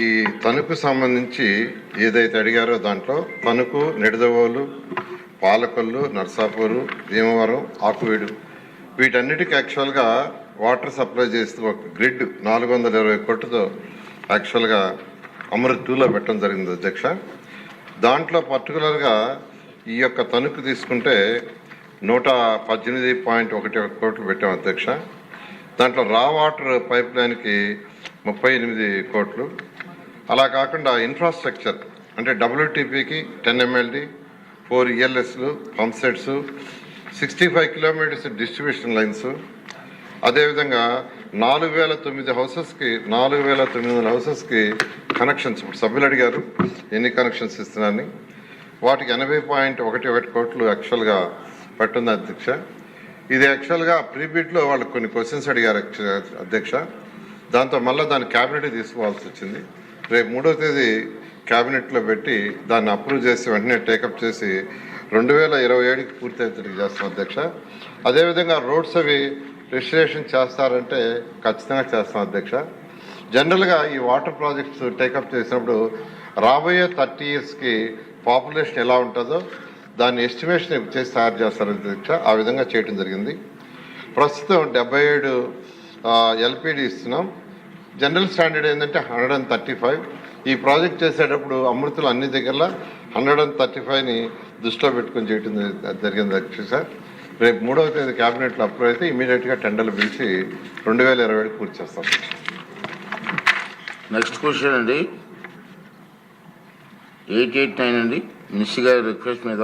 ఈ తణుకు సంబంధించి ఏదైతే అడిగారో దాంట్లో తణుకు నిడదవోలు పాలకొల్లు నర్సాపూరు భీమవరం ఆకువీడు వీటన్నిటికీ యాక్చువల్గా వాటర్ సప్లై చేస్తూ ఒక గ్రిడ్ నాలుగు వందల ఇరవై కోట్లతో యాక్చువల్గా అమృత్ టూలో పెట్టడం జరిగింది అధ్యక్ష. దాంట్లో పర్టికులర్గా ఈ యొక్క తణుకు తీసుకుంటే నూట పద్దెనిమిది పాయింట్ ఒకటి ఒక కోట్లు పెట్టాం అధ్యక్ష. దాంట్లో రా వాటర్ పైప్ లైన్కి ముప్పై ఎనిమిది కోట్లు అలా కాకుండా ఇన్ఫ్రాస్ట్రక్చర్ అంటే డబ్ల్యూటీపీకి ten MLD four ఈఎల్ఎస్లు pump sets sixty five kilometres distribution lines అదేవిధంగా నాలుగు వేల తొమ్మిది హౌసెస్కి నాలుగు వేల తొమ్మిది వందల హౌసెస్కి కనెక్షన్స్ ఇప్పుడు సభ్యులు అడిగారు ఎన్ని కనెక్షన్స్ ఇస్తున్నారని. వాటికి ఎనభై పాయింట్ ఒకటి ఒకటి కోట్లు యాక్చువల్గా పట్టుంది అధ్యక్ష. ఇది యాక్చువల్గా ప్రీబిడ్లో వాళ్ళు కొన్ని క్వశ్చన్స్ అడిగారు అధ్యక్ష. దాంతో మళ్ళీ దాన్ని క్యాబినెట్ తీసుకోవాల్సి వచ్చింది. రేపు మూడో తేదీ క్యాబినెట్లో పెట్టి దాన్ని అప్రూవ్ చేసి వెంటనే టేకప్ చేసి రెండు వేల ఇరవై ఏడుకి పూర్తి అయ్యేటట్టు చేస్తాం అధ్యక్ష. అదేవిధంగా రోడ్స్ అవి రిజిస్ట్రేషన్ చేస్తారంటే ఖచ్చితంగా చేస్తాం అధ్యక్ష. జనరల్గా ఈ వాటర్ ప్రాజెక్ట్స్ టేకప్ చేసినప్పుడు రాబోయే థర్టీ ఇయర్స్కి పాపులేషన్ ఎలా ఉంటుందో దాన్ని ఎస్టిమేషన్ చేసి తయారు చేస్తారు అధ్యక్ష. ఆ విధంగా చేయడం జరిగింది. ప్రస్తుతం డెబ్బై ఏడు ఎల్పిడి ఇస్తున్నాం. జనరల్ స్టాండర్డ్ ఏంటంటే హండ్రెడ్ అండ్ థర్టీ ఫైవ్. ఈ ప్రాజెక్ట్ చేసేటప్పుడు అమృతులు అన్ని దగ్గర హండ్రెడ్ అండ్ థర్టీ ఫైవ్ని దృష్టిలో పెట్టుకొని చేయటం జరిగింది అధ్యక్ష రేపు మూడవ తేదీ క్యాబినెట్లో అప్రూవ్ అయితే ఇమీడియట్గా టెండర్లు పిలిచి రెండు వేల ఇరవై ఏడు పూర్తి చేస్తాం. నెక్స్ట్ క్వశ్చన్ అండి. ఎయిట్ ఎయిట్ నైన్ అండి. మినిస్టర్ గారి రిక్వెస్ట్ మీద